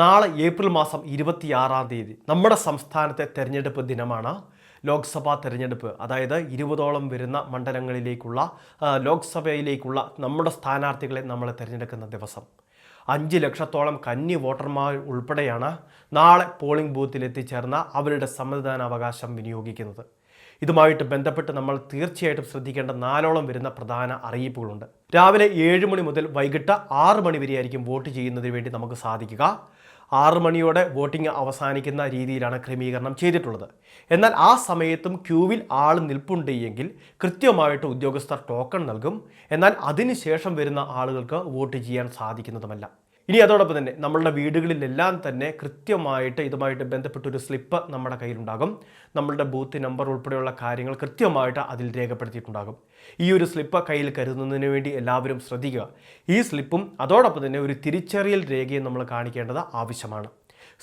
നാളെ ഏപ്രിൽ മാസം ഇരുപത്തിയാറാം തീയതി നമ്മുടെ സംസ്ഥാനത്തെ തെരഞ്ഞെടുപ്പ് ദിനമാണ്. ലോക്സഭാ തെരഞ്ഞെടുപ്പ് അതായത് ഇരുപതോളം വരുന്ന മണ്ഡലങ്ങളിലേക്കുള്ള ലോക്സഭയിലേക്കുള്ള നമ്മുടെ സ്ഥാനാർത്ഥികളെ നമ്മൾ തിരഞ്ഞെടുക്കുന്ന ദിവസം. അഞ്ച് ലക്ഷത്തോളം കന്നി വോട്ടർമാർ ഉൾപ്പെടെയാണ് നാളെ പോളിംഗ് ബൂത്തിൽ എത്തിച്ചേർന്ന അവരുടെ സമ്മതിദാനാവകാശം വിനിയോഗിക്കുന്നത്. ഇതുമായിട്ട് ബന്ധപ്പെട്ട് നമ്മൾ തീർച്ചയായിട്ടും ശ്രദ്ധിക്കേണ്ട നാലോളം വരുന്ന പ്രധാന അറിയിപ്പുകളുണ്ട്. രാവിലെ ഏഴ് മണി മുതൽ വൈകിട്ട് ആറ് മണി വരെയായിരിക്കും വോട്ട് ചെയ്യുന്നതിന് വേണ്ടി നമുക്ക് സാധിക്കുക. ആറ് മണിയോടെ വോട്ടിംഗ് അവസാനിക്കുന്ന രീതിയിലാണ് ക്രമീകരണം ചെയ്തിട്ടുള്ളത്. എന്നാൽ ആ സമയത്തും ക്യൂവിൽ ആൾ നിൽപ്പുണ്ട് എങ്കിൽ കൃത്യമായിട്ട് ഉദ്യോഗസ്ഥർ ടോക്കൺ നൽകും. എന്നാൽ അതിനുശേഷം വരുന്ന ആളുകൾക്ക് വോട്ട് ചെയ്യാൻ സാധിക്കുന്നതുമല്ല. ഇനി അതോടൊപ്പം തന്നെ നമ്മളുടെ വീടുകളിലെല്ലാം തന്നെ കൃത്യമായിട്ട് ഇതുമായിട്ട് ബന്ധപ്പെട്ടൊരു സ്ലിപ്പ് നമ്മുടെ കയ്യിലുണ്ടാകും. നമ്മളുടെ ബൂത്ത് നമ്പർ ഉൾപ്പെടെയുള്ള കാര്യങ്ങൾ കൃത്യമായിട്ട് അതിൽ രേഖപ്പെടുത്തിയിട്ടുണ്ടാകും. ഈ ഒരു സ്ലിപ്പ് കയ്യിൽ കരുതുന്നതിന് വേണ്ടി എല്ലാവരും ശ്രദ്ധിക്കുക. ഈ സ്ലിപ്പും അതോടൊപ്പം തന്നെ ഒരു തിരിച്ചറിയൽ രേഖയും നമ്മൾ കാണിക്കേണ്ടത് ആവശ്യമാണ്.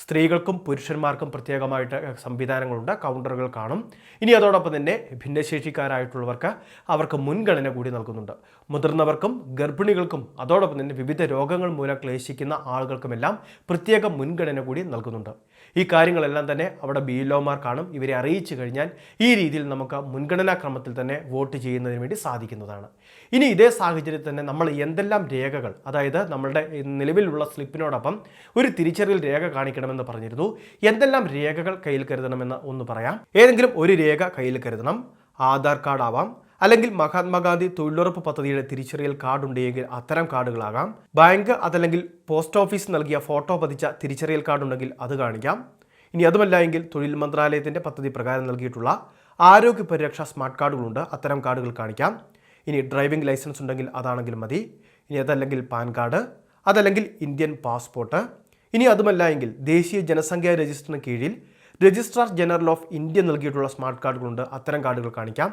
സ്ത്രീകൾക്കും പുരുഷന്മാർക്കും പ്രത്യേകമായിട്ട് സംവിധാനങ്ങളുണ്ട്. കൗണ്ടറുകൾ കാണും. ഇനി അതോടൊപ്പം തന്നെ ഭിന്നശേഷിക്കാരായിട്ടുള്ളവർക്ക് അവർക്ക് മുൻഗണന കൂടി നൽകുന്നുണ്ട്. മുതിർന്നവർക്കും ഗർഭിണികൾക്കും അതോടൊപ്പം തന്നെ വിവിധ രോഗങ്ങൾ മൂലം ക്ലേശിക്കുന്ന ആളുകൾക്കുമെല്ലാം പ്രത്യേക മുൻഗണന കൂടി നൽകുന്നുണ്ട്. ഈ കാര്യങ്ങളെല്ലാം തന്നെ അവിടെ ബി എൽഒമാർ കാണും. ഇവരെ അറിയിച്ചു കഴിഞ്ഞാൽ ഈ രീതിയിൽ നമുക്ക് മുൻഗണനാ ക്രമത്തിൽ തന്നെ വോട്ട് ചെയ്യുന്നതിന് വേണ്ടി സാധിക്കുന്നതാണ്. ഇനി ഇതേ സാഹചര്യത്തിൽ തന്നെ നമ്മൾ എന്തെല്ലാം രേഖകൾ അതായത് നമ്മളുടെ നിലവിലുള്ള സ്ലിപ്പിനോടൊപ്പം ഒരു തിരിച്ചറിയൽ രേഖ കാണിക്കണമെന്ന് പറഞ്ഞിരുന്നു. എന്തെല്ലാം രേഖകൾ കയ്യിൽ കരുതണമെന്ന് ഒന്ന് പറയാം. ഏതെങ്കിലും ഒരു രേഖ കയ്യിൽ കരുതണം. ആധാർ കാർഡ് ആവാം. അല്ലെങ്കിൽ മഹാത്മാഗാന്ധി തൊഴിലുറപ്പ് പദ്ധതിയുടെ തിരിച്ചറിയൽ കാർഡ് ഉണ്ടെങ്കിൽ അത്തരം കാർഡുകളാകാം. ബാങ്ക് അതല്ലെങ്കിൽ പോസ്റ്റ് ഓഫീസ് നൽകിയ ഫോട്ടോ പതിച്ച തിരിച്ചറിയൽ കാർഡ് ഉണ്ടെങ്കിൽ അത് കാണിക്കാം. ഇനി അതുമല്ല എങ്കിൽ തൊഴിൽ മന്ത്രാലയത്തിന്റെ പദ്ധതി പ്രകാരം നൽകിയിട്ടുള്ള ആരോഗ്യ പരിരക്ഷാ സ്മാർട്ട് കാർഡുകളുണ്ട്. അത്തരം കാർഡുകൾ കാണിക്കാം. ഇനി ഡ്രൈവിംഗ് ലൈസൻസ് ഉണ്ടെങ്കിൽ അതാണെങ്കിലും മതി. ഇനി അതല്ലെങ്കിൽ പാൻ കാർഡ്. അതല്ലെങ്കിൽ ഇന്ത്യൻ പാസ്പോർട്ട്. ഇനി അതുമല്ല എങ്കിൽ ദേശീയ ജനസംഖ്യാ രജിസ്റ്ററിന് കീഴിൽ രജിസ്ട്രാർ ജനറൽ ഓഫ് ഇന്ത്യ നൽകിയിട്ടുള്ള സ്മാർട്ട് കാർഡുകളുണ്ട്. അത്തരം കാർഡുകൾ കാണിക്കാം.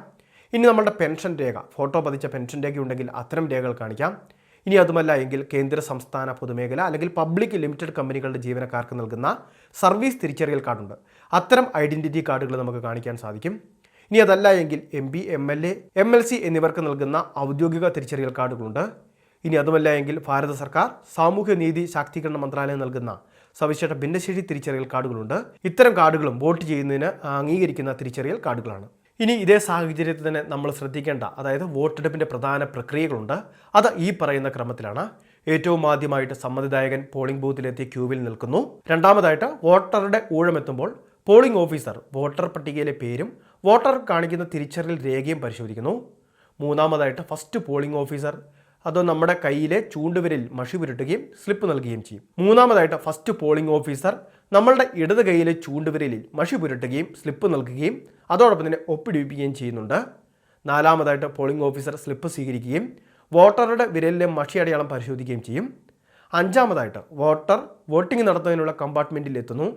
ഇനി നമ്മുടെ പെൻഷൻ രേഖ. ഫോട്ടോ പതിച്ച പെൻഷൻ രേഖ ഉണ്ടെങ്കിൽ അത്തരം രേഖകൾ കാണിക്കാം. ഇനി അതുമല്ല എങ്കിൽ കേന്ദ്ര സംസ്ഥാന പൊതുമേഖല അല്ലെങ്കിൽ പബ്ലിക് ലിമിറ്റഡ് കമ്പനികളുടെ ജീവനക്കാർക്ക് നൽകുന്ന സർവീസ് തിരിച്ചറിയൽ കാർഡുണ്ട്. അത്തരം ഐഡന്റിറ്റി കാർഡുകൾ നമുക്ക് കാണിക്കാൻ സാധിക്കും. ഇനി അതല്ല എങ്കിൽ M P M L A M L C എന്നിവർക്ക് നൽകുന്ന ഔദ്യോഗിക തിരിച്ചറിയൽ കാർഡുകളുണ്ട്. ഇനി അതുമല്ല എങ്കിൽ ഭാരത സർക്കാർ സാമൂഹ്യ നീതി ശാക്തീകരണ മന്ത്രാലയം നൽകുന്ന സവിശേഷ ഭിന്നശേഷി തിരിച്ചറിയൽ കാർഡുകളുണ്ട്. ഇത്തരം കാർഡുകളും വോട്ട് ചെയ്യുന്നതിന് അംഗീകരിക്കുന്ന തിരിച്ചറിയൽ കാർഡുകളാണ്. ഇനി ഇതേ സാഹചര്യത്തിൽ തന്നെ നമ്മൾ ശ്രദ്ധിക്കേണ്ട അതായത് വോട്ടെടുപ്പിന്റെ പ്രധാന പ്രക്രിയകളുണ്ട്. അത് ഈ പറയുന്ന ക്രമത്തിലാണ്. ഏറ്റവും ആദ്യമായിട്ട് സമ്മതിദായകൻ പോളിംഗ് ബൂത്തിലെത്തി ക്യൂവിൽ നിൽക്കുന്നു. രണ്ടാമതായിട്ട് വോട്ടറുടെ ഊഴമെത്തുമ്പോൾ പോളിംഗ് ഓഫീസർ വോട്ടർ പട്ടികയിലെ പേരും വോട്ടർ കാണിക്കുന്ന തിരിച്ചറിയൽ രേഖയും പരിശോധിക്കുന്നു. മൂന്നാമതായിട്ട് ഫസ്റ്റ് പോളിംഗ് ഓഫീസർ അത് നമ്മുടെ കയ്യിലെ ചൂണ്ടുവിരൽ മഷി പുരട്ടുകയും സ്ലിപ്പ് നൽകുകയും ചെയ്യും. മൂന്നാമതായിട്ട് ഫസ്റ്റ് പോളിംഗ് ഓഫീസർ നമ്മളുടെ ഇടത് കൈയിലെ ചൂണ്ടുവിരലിൽ മഷി പുരട്ടുകയും സ്ലിപ്പ് നൽകുകയും അതോടൊപ്പം തന്നെ ഒപ്പിടിപ്പിക്കുകയും ചെയ്യുന്നുണ്ട്. നാലാമതായിട്ട് പോളിംഗ് ഓഫീസർ സ്ലിപ്പ് സ്വീകരിക്കുകയും വോട്ടറുടെ വിരലിലെ മഷി അടയാളം പരിശോധിക്കുകയും ചെയ്യും. അഞ്ചാമതായിട്ട് വോട്ടർ വോട്ടിംഗ് നടത്തുന്നതിനുള്ള കമ്പാർട്ട്മെന്റിൽ എത്തുന്നു.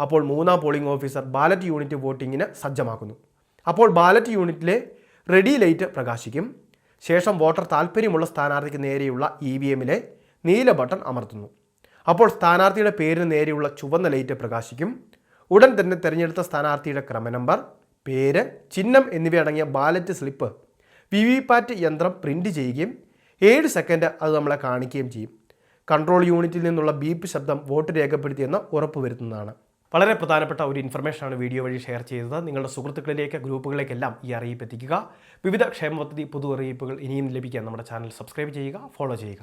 അപ്പോൾ മൂന്നാം പോളിംഗ് ഓഫീസർ ബാലറ്റ് യൂണിറ്റ് വോട്ടിങ്ങിന് സജ്ജമാക്കുന്നു. അപ്പോൾ ബാലറ്റ് യൂണിറ്റിലെ റെഡി ലൈറ്റ് പ്രകാശിക്കും. ശേഷം വോട്ടർ താൽപ്പര്യമുള്ള സ്ഥാനാർത്ഥിക്ക് നേരെയുള്ള ഇ വി എമ്മിലെ നീല ബട്ടൺ അമർത്തുന്നു. അപ്പോൾ സ്ഥാനാർത്ഥിയുടെ പേരിന് നേരെയുള്ള ചുവന്ന ലൈറ്റ് പ്രകാശിക്കും. ഉടൻ തന്നെ തിരഞ്ഞെടുത്ത സ്ഥാനാർത്ഥിയുടെ ക്രമനമ്പർ പേര് ചിഹ്നം എന്നിവയടങ്ങിയ ballot slip V V PAT യന്ത്രം പ്രിന്റ് ചെയ്യുകയും ഏഴ് സെക്കൻഡ് അത് നമ്മളെ കാണിക്കുകയും ചെയ്യും. കൺട്രോൾ യൂണിറ്റിൽ നിന്നുള്ള ബീപ്പ് ശബ്ദം വോട്ട് രേഖപ്പെടുത്തിയെന്ന് ഉറപ്പുവരുത്തുന്നതാണ്. വളരെ പ്രധാനപ്പെട്ട ഒരു ഇൻഫർമേഷനാണ് വീഡിയോ വഴി ഷെയർ ചെയ്തത്. നിങ്ങളുടെ സുഹൃത്തുക്കളിലേക്ക് ഗ്രൂപ്പുകളിലേക്കെല്ലാം ഈ അറിയിപ്പ് എത്തിക്കുക. വിവിധ ക്ഷേമ പദ്ധതി പുതു അറിയിപ്പുകൾ ഇനിയും ലഭിക്കാൻ നമ്മുടെ ചാനൽ സബ്സ്ക്രൈബ് ചെയ്യുക ഫോളോ ചെയ്യുക.